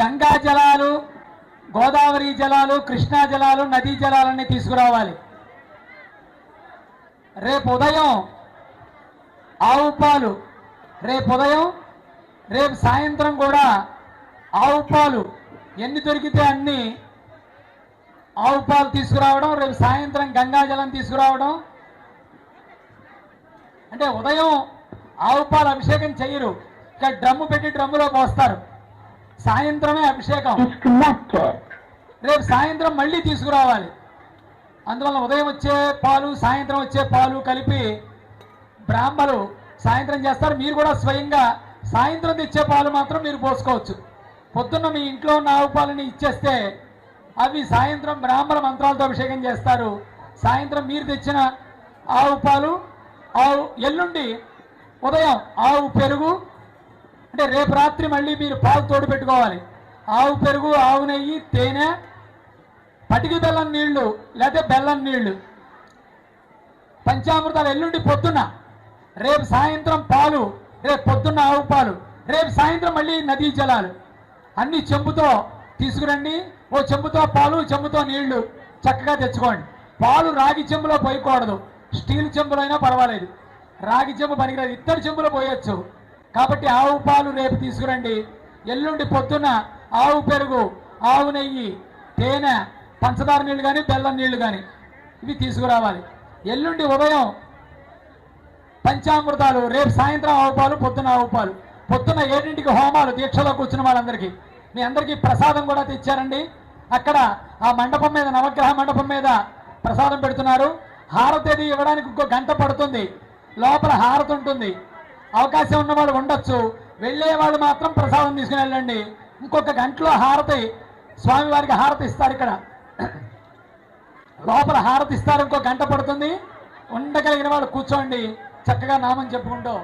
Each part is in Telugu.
గంగా జలాలు గోదావరి జలాలు కృష్ణా జలాలు నదీ జలాలన్నీ తీసుకురావాలి. రేపు ఉదయం ఆవు పాలు రేపు ఉదయం రేపు సాయంత్రం కూడా ఆవు పాలు. ఎన్ని దొరికితే అన్ని ఆవు పాలు తీసుకురావడం రేపు సాయంత్రం గంగా జలం తీసుకురావడం. అంటే ఉదయం ఆవు పాలు అభిషేకం చేయరు. ఇక్కడ డ్రమ్ము పెట్టి డ్రమ్ములో పోస్తారు సాయంత్రమే అభిషేకం. రేపు సాయంత్రం మళ్ళీ తీసుకురావాలి. అందువల్ల ఉదయం వచ్చే పాలు సాయంత్రం వచ్చే పాలు కలిపి బ్రాహ్మలు సాయంత్రం చేస్తారు. మీరు కూడా స్వయంగా సాయంత్రం తెచ్చే పాలు మాత్రం మీరు పోసుకోవచ్చు. పొద్దున్న మీ ఇంట్లో ఉన్న ఆవు పాలని ఇచ్చేస్తే అవి సాయంత్రం బ్రాహ్మణ మంత్రాలతో అభిషేకం చేస్తారు. సాయంత్రం మీరు తెచ్చిన ఆవు పాలు ఆవు ఎల్లుండి ఉదయం ఆవు పెరుగు అంటే రేపు రాత్రి మళ్ళీ మీరు పాలు తోడు పెట్టుకోవాలి. ఆవు పెరుగు ఆవు నెయ్యి తేనె పటికి బెల్లం నీళ్ళు లేకపోతే బెల్లం నీళ్ళు. పంచామృతాలు ఎల్లుండి పొద్దున్న. రేపు సాయంత్రం పాలు రేపు పొద్దున్న ఆవు పాలు రేపు సాయంత్రం మళ్ళీ నదీ జలాలు. అన్ని చెంబుతో తీసుకురండి. ఓ చెంబుతో పాలు చెంబుతో నీళ్ళు చక్కగా తెచ్చుకోండి. పాలు రాగి చెంబులో పోయకూడదు. స్టీల్ చెంబులో అయినా పర్వాలేదు. రాగి చెంబు పనికిరాదు. ఇత్తడి చెంబులో పోయొచ్చు. కాబట్టి ఆవు పాలు రేపు తీసుకురండి. ఎల్లుండి పొద్దున ఆవు పెరుగు ఆవు నెయ్యి తేనె పంచదార నీళ్ళు కానీ బెల్లం నీళ్ళు కానీ ఇవి తీసుకురావాలి. ఎల్లుండి ఉదయం పంచామృతాలు రేపు సాయంత్రం ఆవు పాలు పొద్దున ఆవు పాలు. పొద్దున ఏడింటికి హోమాలు దీక్షలో కూర్చున్న వాళ్ళందరికీ. మీ అందరికీ ప్రసాదం కూడా తెచ్చారండి. అక్కడ ఆ మండపం మీద నవగ్రహ మండపం మీద ప్రసాదం పెడుతున్నారు. హారతి ఇవ్వడానికి ఇంకో గంట పడుతుంది. లోపల హారతి ఉంటుంది. అవకాశం ఉన్న వాళ్ళు ఉండొచ్చు. వెళ్ళే వాళ్ళు మాత్రం ప్రసాదం తీసుకుని వెళ్ళండి. ఇంకొక గంటలో హారతి స్వామివారికి హారతి ఇస్తారు ఇక్కడ. లోపల హారతి ఇస్తారు ఇంకో గంట పడుతుంది. ఉండగలిగిన వాళ్ళు కూర్చోండి. చక్కగా నామం చెప్పుకుంటూ.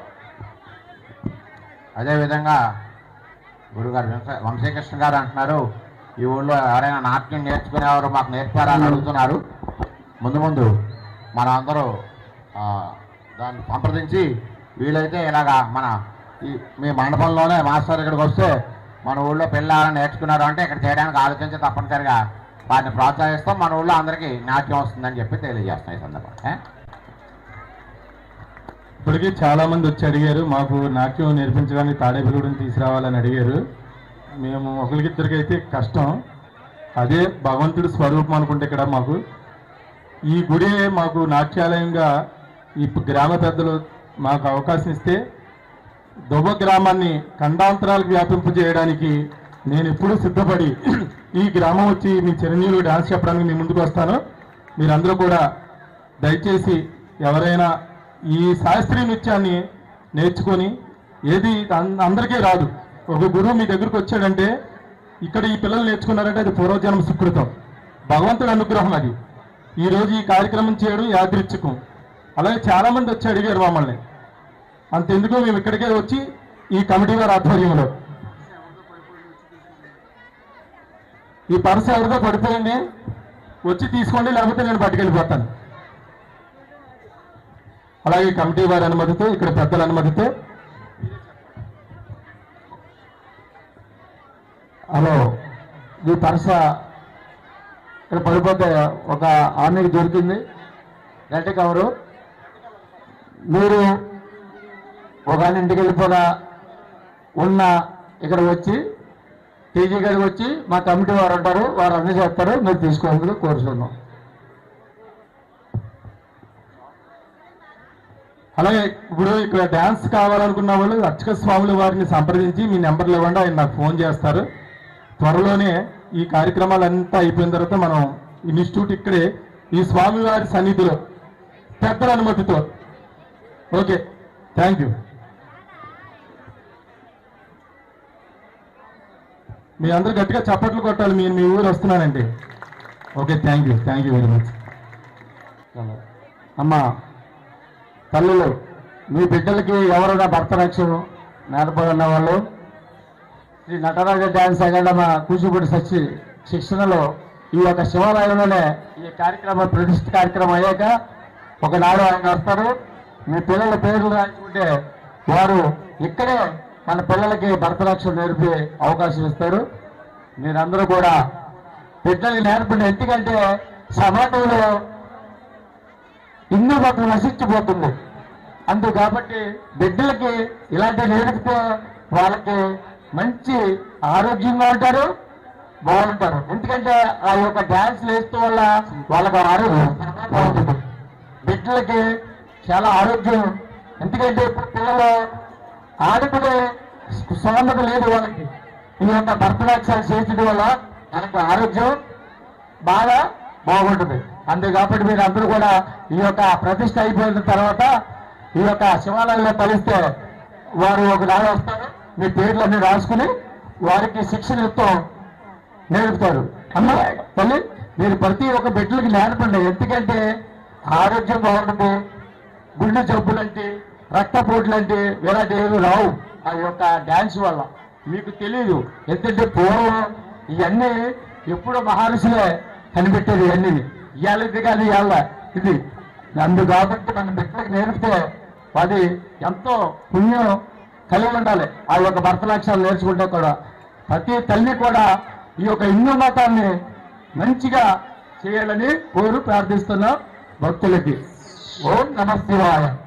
అదేవిధంగా గురుగారు వంశీకృష్ణ గారు అంటున్నారు ఈ ఊళ్ళో ఎవరైనా నాట్యం నేర్చుకునేవారు మాకు నేర్పారా అని అడుగుతున్నారు. ముందు ముందు మనం అందరూ ఆ, దాన్ని సంప్రదించి వీలైతే ఇలాగా మన ఈ మీ మండపంలోనే మాస్టర్ ఇక్కడికి వస్తే మన ఊళ్ళో పిల్లలు నేర్చుకున్నారు అంటే ఇక్కడ చేయడానికి ఆలోచించి తప్పనిసరిగా వారిని ప్రోత్సహిస్తాం. మన ఊళ్ళో అందరికీ నాట్యం వస్తుందని చెప్పి తెలియజేస్తాం ఈ సందర్భంగా. ఇప్పటికీ చాలామంది వచ్చి అడిగారు మాకు నాట్యం నేర్పించడానికి తాడేపల్లిగూడెం తీసుకురావాలని అడిగారు. మేము ఒకరికిద్దరికైతే కష్టం. అదే భగవంతుడి స్వరూపం అనుకుంటే ఇక్కడ మాకు. ఈ గుడి మాకు నాట్యాలయంగా ఈ గ్రామ పెద్దలు మాకు అవకాశం ఇస్తే దుబ్బ గ్రామాన్ని ఖండాంతరాలకు వ్యాపింపజేయడానికి నేను ఎప్పుడూ సిద్ధపడి ఈ గ్రామం వచ్చి మీ చిరంజీవులు డాన్స్ చెప్పడానికి మీ ముందుకు వస్తాను. మీరందరూ కూడా దయచేసి ఎవరైనా ఈ శాస్త్రీయ నృత్యాన్ని నేర్చుకొని ఏది అందరికీ రాదు. ఒక గురువు మీ దగ్గరకు వచ్చాడంటే ఇక్కడ ఈ పిల్లలు నేర్చుకున్నారంటే అది పూర్వజన్మ సుకృతం. భగవంతుడి అనుగ్రహం అది. ఈరోజు ఈ కార్యక్రమం చేయడం యాదృచ్ఛికం. అలాగే చాలా మంది వచ్చి అడిగారు మమ్మల్ని. అంతెందుకు మేము ఇక్కడికే వచ్చి ఈ కమిటీ వారి ఆధ్వర్యంలో. ఈ పర్స్ ఎవరితో పడిపోయింది. వచ్చి తీసుకోండి లేకపోతే నేను పట్టుకెళ్ళిపోతాను. అలాగే కమిటీ వారి అనుమతితో ఇక్కడ పెద్దల అనుమతితో. హలో ఈ పర్స ఇక్కడ పడిపోతే ఒక ఆమెకి దొరికింది. గట్టి కవరు. మీరు ఒక ఇంటికి వెళ్ళిపోగా ఉన్న ఇక్కడ వచ్చి టీజీ గారికి వచ్చి మా కమిటీ వారు ఉంటారు వారు అన్ని చేస్తారు మీరు తీసుకోవాలని కోరుతున్నాం అలాగే ఇప్పుడు ఇక్కడ డ్యాన్స్ కావాలనుకున్న వాళ్ళు అర్చక స్వాముల వారిని సంప్రదించి మీ నెంబర్లు ఇవ్వండి ఆయన నాకు ఫోన్ చేస్తారు. త్వరలోనే ఈ కార్యక్రమాలంతా అయిపోయిన తర్వాత మనం ఇన్స్టిట్యూట్ ఇక్కడే ఈ స్వామివారి సన్నిధిలో పెద్దల అనుమతితో ఓకే థ్యాంక్ యూ. మీ అందరు గట్టిగా చప్పట్లు కొట్టాలి మీరు మీ ఊరు వస్తున్నానండి. Okay thank you thank you very much. అమ్మా తల్లులు మీ బిడ్డలకి ఎవరైనా భర్త రక్షణ నేర్పదన్న వాళ్ళు శ్రీ నటరాజ డ్యాన్స్ అకాడమీ కూచిపూడి సచ్చి శిక్షణలో ఈ యొక్క శివాలయంలోనే ఈ కార్యక్రమం ప్రతిష్ఠ కార్యక్రమం అయ్యాక ఒకనాడు ఆయన వస్తారు. మీ పిల్లల పేర్లు రాయించుకుంటే వారు ఇక్కడే మన పిల్లలకి భరతరక్ష నేర్పే అవకాశం ఇస్తారు. మీరందరూ కూడా బిడ్డలకి నేర్పండి. ఎందుకంటే సమాజంలో హిందూ మతం నశించిపోతుంది. అందు కాబట్టి బిడ్డలకి ఇలాంటి నేర్పితే వాళ్ళకి మంచి ఆరోగ్యంగా ఉంటారు బాగుంటారు. ఎందుకంటే ఆ యొక్క డ్యాన్స్ వేస్తూ వల్ల వాళ్ళకి ఆరోగ్యం. బాగుంటుంది బిడ్డలకి చాలా ఆరోగ్యం. ఎందుకంటే ఇప్పుడు పిల్లలు ఆడుకునే స్వామత లేదు వాళ్ళకి. ఈ యొక్క భరతనాట్యాలు చేయించడం వల్ల మనకు ఆరోగ్యం బాగా బాగుంటుంది. అంతే కాబట్టి మీరు అందరూ కూడా ఈ యొక్క ప్రతిష్ట అయిపోయిన తర్వాత ఈ యొక్క శివాలయంలో కలిస్తే వారు ఒక నాడు వస్తారు. మీ పేర్లన్నీ రాసుకుని వారికి శిక్షణ ఇస్తాం నేర్పుతారు. అమ్మా తల్లి మీరు ప్రతి ఒక్క బిడ్డలకి నేర్పండి. ఎందుకంటే ఆరోగ్యం బాగుంటుంది. గుండె జబ్బులంటే రక్తపోట్లంటే ఇలాంటి ఏమి రావు. ఆ యొక్క డ్యాన్స్ వల్ల. మీకు తెలియదు ఎందుకంటే పూర్వం ఇవన్నీ ఎప్పుడో మహర్షులే కనిపెట్టేది ఇవన్నీ. ఇవాళ కానీ ఇవ్వాల ఇవాళ ఇది. అందు కాబట్టి మన బిడ్డలకు నేర్పితే అది ఎంతో పుణ్యం కలిగి ఉండాలి. ఆ యొక్క భరతనాట్యాలు నేర్చుకుంటే కూడా. ప్రతి తల్లి కూడా ఈ యొక్క హిందూ మతాన్ని మంచిగా చేయాలని కోరు ప్రార్థిస్తున్న భక్తులకి. ఓం నమ శివాయ.